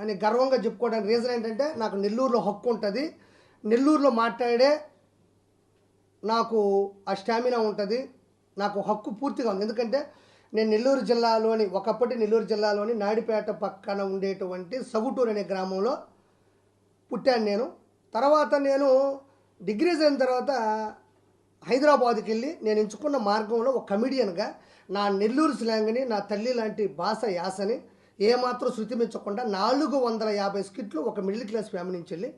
అని గర్వంగా చెప్పుకోవడానికి రీజన్ ఏంటంటే నాకు నెల్లూరులో హక్కు ఉంటుంది. నెల్లూరులో మాట్లాడే నాకు ఆ స్టామినా ఉంటుంది. నాకు హక్కు పూర్తిగా ఉంది. ఎందుకంటే నేను నెల్లూరు జిల్లాలోని ఒకప్పటి నెల్లూరు జిల్లాలోని నాయుడుపేట పక్కన ఉండేటువంటి సగుటూరు అనే గ్రామంలో పుట్టాను నేను. తర్వాత నేను డిగ్రీస్ అయిన తర్వాత హైదరాబాద్కి వెళ్ళి నేను ఎంచుకున్న మార్గంలో ఒక కమిడియన్గా నా నెల్లూరు స్లాంగ్ని నా తల్లి లాంటి భాష యాసని ఏమాత్రం శృతి మించకుండా నాలుగు వందల యాభై స్కిట్లు ఒక మిడిల్ క్లాస్ ఫ్యామిలీ నుంచి వెళ్ళి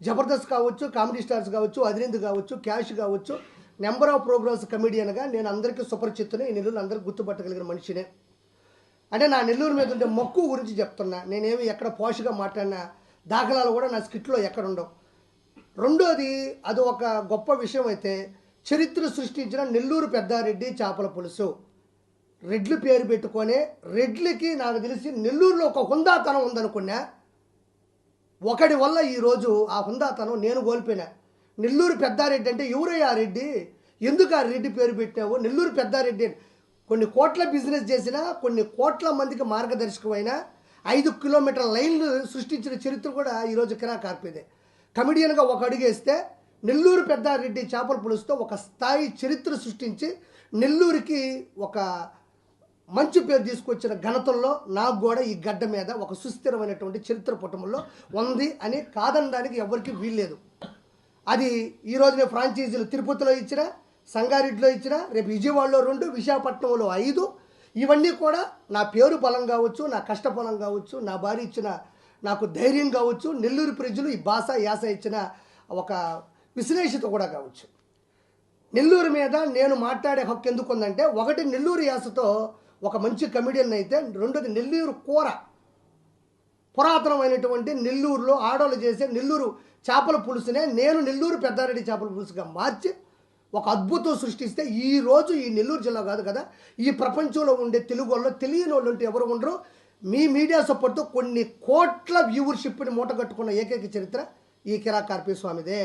జబర్దస్త్ కావచ్చు కామెడీ స్టార్స్ కావచ్చు అదిరింద్ కావచ్చు క్యాష్ కావచ్చు నెంబర్ ఆఫ్ ప్రోగ్రామ్స్ కమిడియన్గా నేను అందరికీ సుపరిచితుని ఈ నెల్లూరు అందరికీ గుర్తుపట్టగలిగిన మనిషినే. అంటే నా నెల్లూరు మీద ఉండే మక్కువ గురించి చెప్తున్నా. నేనేమి ఎక్కడ పోషగా మాట్లాడిన దాఖలాలు కూడా నా స్కిట్లో ఎక్కడ ఉండవు. రెండోది అది ఒక గొప్ప విషయం అయితే చరిత్ర సృష్టించిన నెల్లూరు పెద్దారెడ్డి చేపల పులుసు. రెడ్లు పేరు పెట్టుకొని రెడ్లకి నాకు తెలిసి నెల్లూరులో ఒక హుందాతనం ఉందనుకున్నా. ఒకడి వల్ల ఈరోజు ఆ హుందాతనం నేను కోల్పోయినా. నెల్లూరు పెద్దారెడ్డి అంటే ఎవరయ్యా ఆ రెడ్డి? ఎందుకు ఆ రెడ్డి పేరు పెట్టావు? నెల్లూరు పెద్దారెడ్డి కొన్ని కోట్ల బిజినెస్ చేసినా కొన్ని కోట్ల మందికి మార్గదర్శకమైన ఐదు కిలోమీటర్ల లైన్లు సృష్టించిన చరిత్ర కూడా ఈరోజు కిరా కార్పేదే. కమిడియన్గా ఒక అడుగేస్తే నెల్లూరు పెద్దారెడ్డి చేపల పులుసుతో ఒక స్థాయి చరిత్ర సృష్టించి నెల్లూరుకి ఒక మంచి పేరు తీసుకొచ్చిన ఘనతల్లో నాకు కూడా ఈ గడ్డ మీద ఒక సుస్థిరమైనటువంటి చరిత్ర పుటంలో ఉంది అని కాదనడానికి ఎవరికి వీల్లేదు. అది ఈరోజు నేను ఫ్రాంచైజీలు తిరుపతిలో ఇచ్చిన సంగారెడ్డిలో ఇచ్చిన రేపు విజయవాడలో రెండు విశాఖపట్నంలో ఐదు. ఇవన్నీ కూడా నా పేరు బలం కావచ్చు నా కష్ట బలం కావచ్చు నా భార్య ఇచ్చిన నాకు ధైర్యం కావచ్చు నెల్లూరు ప్రజలు ఈ భాష యాస ఇచ్చిన ఒక విశ్లేషిత కూడా కావచ్చు. నెల్లూరు మీద నేను మాట్లాడే హక్కు ఎందుకు ఉందంటే ఒకటి నెల్లూరు యాసతో ఒక మంచి కమెడియన్ అయితే రెండోది నెల్లూరు కూర. పురాతనమైనటువంటి నెల్లూరులో ఆడోళ్ళు చేసే నెల్లూరు చేపల పులుసునే నేను నెల్లూరు పెద్దారెడ్డి చేపల పులుసుగా మార్చి ఒక అద్భుతం సృష్టిస్తే ఈరోజు ఈ నెల్లూరు జిల్లా కాదు కదా ఈ ప్రపంచంలో ఉండే తెలుగు వాళ్ళు తెలియని వాళ్ళు ఉంటే ఎవరు ఉండరు. మీ మీడియా సపోర్ట్తో కొన్ని కోట్ల వ్యూవర్షిప్ని మూటగట్టుకున్న ఏకైక చరిత్ర ఈ కిరా కార్పీ స్వామిదే.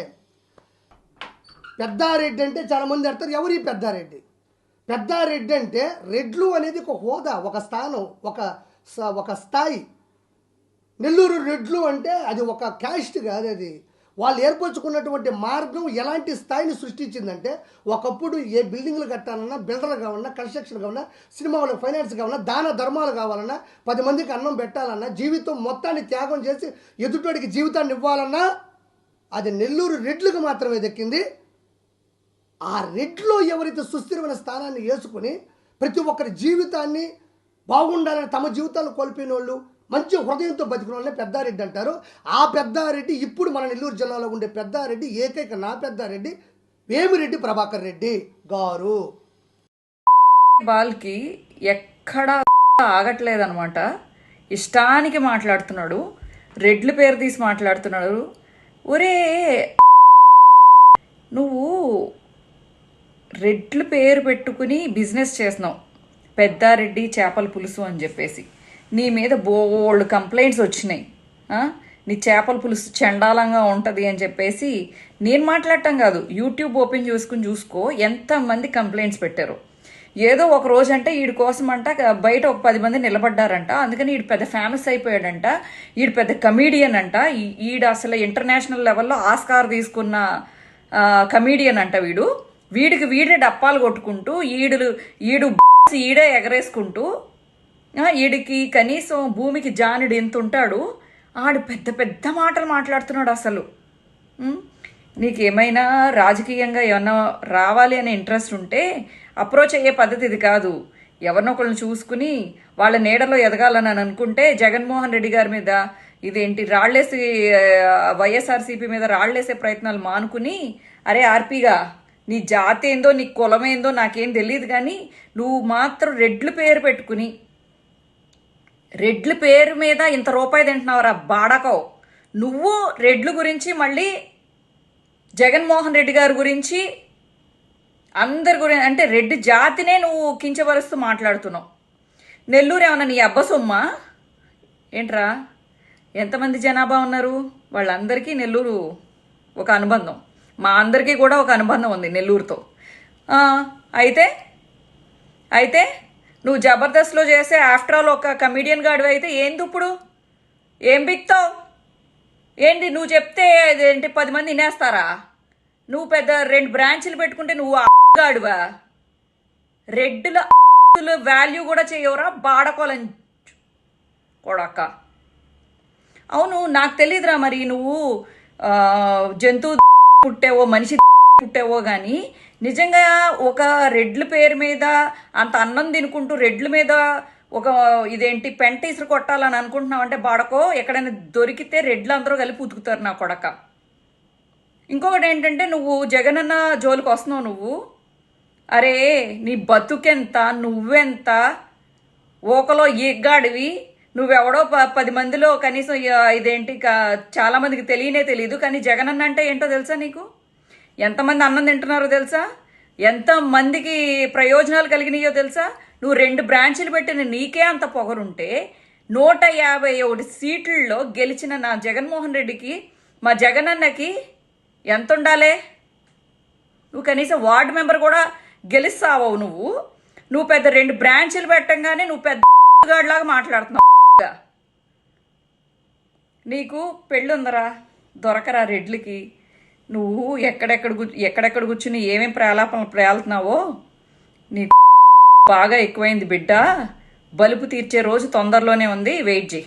పెద్దారెడ్డి అంటే చాలామంది అడతారు ఎవరు ఈ పెద్దారెడ్డి? పెద్దారెడ్డి అంటే రెడ్లు అనేది ఒక హోదా ఒక స్థానం ఒక ఒక స్థాయి. నెల్లూరు రెడ్లు అంటే అది ఒక క్యాస్ట్ కాదు అది. వాళ్ళు ఏర్పరచుకున్నటువంటి మార్గం ఎలాంటి స్థాయిని సృష్టించిందంటే ఒకప్పుడు ఏ బిల్డింగ్లు కట్టాలన్నా బిల్డర్ కావాలన్నా కన్స్ట్రక్షన్ కావాలన్నా సినిమా వాళ్ళకి ఫైనాన్స్ కావాలన్నా దాన ధర్మాలు కావాలన్నా పది మందికి అన్నం పెట్టాలన్నా జీవితం మొత్తాన్ని త్యాగం చేసి ఎదుటివాడికి జీవితాన్ని ఇవ్వాలన్నా అది నెల్లూరు రెడ్లకు మాత్రమే దక్కింది. ఆ రెడ్లో ఎవరైతే సుస్థిరమైన స్థానాన్ని వేసుకుని ప్రతి ఒక్కరి జీవితాన్ని బాగుండాలని తమ జీవితాలు కోల్పోయిన వాళ్ళు మంచి హృదయంతో బతికిన వాళ్ళని పెద్దారెడ్డి అంటారు. ఆ పెద్దారెడ్డి ఇప్పుడు మన నెల్లూరు జిల్లాలో ఉండే పెద్దారెడ్డి ఏకైక నా పెద్దారెడ్డి వేమిరెడ్డి ప్రభాకర్ రెడ్డి గారు. బాల్కి ఎక్కడా ఆగట్లేదనమాట ఇష్టానికి మాట్లాడుతున్నాడు. రెడ్ల పేరు తీసి మాట్లాడుతున్నాడు. ఒరే నువ్వు రెడ్లు పేరు పెట్టుకుని బిజినెస్ చేస్తున్నావు పెద్దారెడ్డి చేపల పులుసు అని చెప్పేసి. నీ మీద బోల్డ్ కంప్లైంట్స్ వచ్చినాయి. నీ చేపల పులుసు చండాలంగా ఉంటుంది అని చెప్పేసి నేను మాట్లాడటం కాదు. యూట్యూబ్ ఓపెన్ చేసుకుని చూసుకో ఎంతమంది కంప్లైంట్స్ పెట్టారు. ఏదో ఒక రోజు అంటే వీడి కోసం అంట బయట ఒక పది మంది నిలబడ్డారంట. అందుకని వీడు పెద్ద ఫేమస్ అయిపోయాడంట. వీడు పెద్ద కమీడియన్ అంట. ఈ- ఈడు అసలు ఇంటర్నేషనల్ లెవెల్లో ఆస్కార్ తీసుకున్న కమీడియన్ అంట వీడు. వీడికి వీడే డప్పాలు కొట్టుకుంటూ ఈడులు ఈడు ఈడే ఎగరేసుకుంటూ వీడికి ఈడికి కనీసం భూమికి జానుడు ఎంత ఉంటాడు ఆడు పెద్ద పెద్ద మాటలు మాట్లాడుతున్నాడు అసలు. నీకు నీకేమైనా రాజకీయంగా ఏమన్నా రావాలి అనే ఇంట్రెస్ట్ ఉంటే అప్రోచ్ అయ్యే పద్ధతి ఇది కాదు. ఎవరినొకళ్ళని చూసుకుని వాళ్ళ నీడలో ఎదగాలని అని అనుకుంటే జగన్మోహన్ రెడ్డి గారి మీద ఇదేంటి రాళ్ళేసి వైఎస్ఆర్సీపీ మీద రాళ్ళేసే ప్రయత్నాలు మానుకుని అరే ఆర్పీగా నీ జాతి ఏందో నీ కులం ఏందో నాకేం తెలియదు కానీ నువ్వు మాత్రం రెడ్లు పేరు పెట్టుకుని రెడ్ల పేరు మీద ఇంత రూపాయి తింటున్నావురా బాడకో నువ్వు రెడ్ల గురించి మళ్ళీ జగన్మోహన్ రెడ్డి గారి గురించి అందరి గురించి అంటే రెడ్డి జాతినే నువ్వు కించపరుస్తూ మాట్లాడుతున్నావు. నెల్లూరు ఏమన్నా నీ అబ్బ సొమ్మా? ఏంట్రా? ఎంతమంది జనాభా ఉన్నారు? వాళ్ళందరికీ నెల్లూరు ఒక అనుబంధం. మా అందరికీ కూడా ఒక అనుబంధం ఉంది నెల్లూరుతో. అయితే అయితే నువ్వు జబర్దస్త్లో చేసే ఆఫ్టర్ ఆల్ ఒక కమిడియన్ గాడివి అయితే ఏంది ఇప్పుడు? ఏం బిక్తావు? ఏంటి నువ్వు చెప్తే ఏంటి పది మంది వినేస్తారా? నువ్వు పెద్ద రెండు బ్రాంచీలు పెట్టుకుంటే నువ్వు గాడువా? రెడ్డుల వాల్యూ కూడా చేయవరా? బాడకోలం కొడక అవును నాకు తెలియదురా మరి నువ్వు జంతువు పుట్టేవో మనిషి పుట్టావో కానీ నిజంగా ఒక రెడ్ల పేరు మీద అంత అన్నం తినుకుంటూ రెడ్ల మీద ఒక ఇదేంటి పెంట ఇసురు కొట్టాలని అనుకుంటున్నావు అంటే బాడకో ఎక్కడైనా దొరికితే రెడ్లు అందరూ కలిపి ఉతుకుతారు నా కొడక. ఇంకొకటి ఏంటంటే నువ్వు జగనన్న జోలికి వస్తున్నావు నువ్వు. అరే నీ బతుకెంత నువ్వెంత? ఓకలో ఈగ్గాడివి నువ్వెవడో ప పది మందిలో కనీసం ఇదేంటి చాలా మందికి తెలియనే తెలియదు కానీ జగనన్న అంటే ఏంటో తెలుసా నీకు? ఎంతమంది అన్నం తింటున్నారో తెలుసా? ఎంత మందికి ప్రయోజనాలు కలిగినాయో తెలుసా? నువ్వు రెండు బ్రాంచీలు పెట్టిన నీకే అంత పొగరుంటే నూట యాభై ఒకటి సీట్లలో గెలిచిన నా జగన్మోహన్ రెడ్డికి మా జగనన్నకి ఎంత ఉండాలే నువ్వు కనీసం వార్డు మెంబర్ కూడా గెలుస్తావు నువ్వు. నువ్వు పెద్ద రెండు బ్రాంచీలు పెట్టంగానే నువ్వు పెద్ద గాడిలాగా మాట్లాడుతున్నావు. నీకు పెళ్ళుందరా? దొరకరా రెడ్లకి? నువ్వు ఎక్కడెక్కడ కూర్చు ఎక్కడెక్కడ కూర్చుని ఏమేం ప్రేలాపనలు ప్రేలుతున్నావో నీకు బాగా ఎక్కువైంది బిడ్డ. బలుపు తీర్చే రోజు తొందరలోనే ఉంది. వెయిట్ చేయి.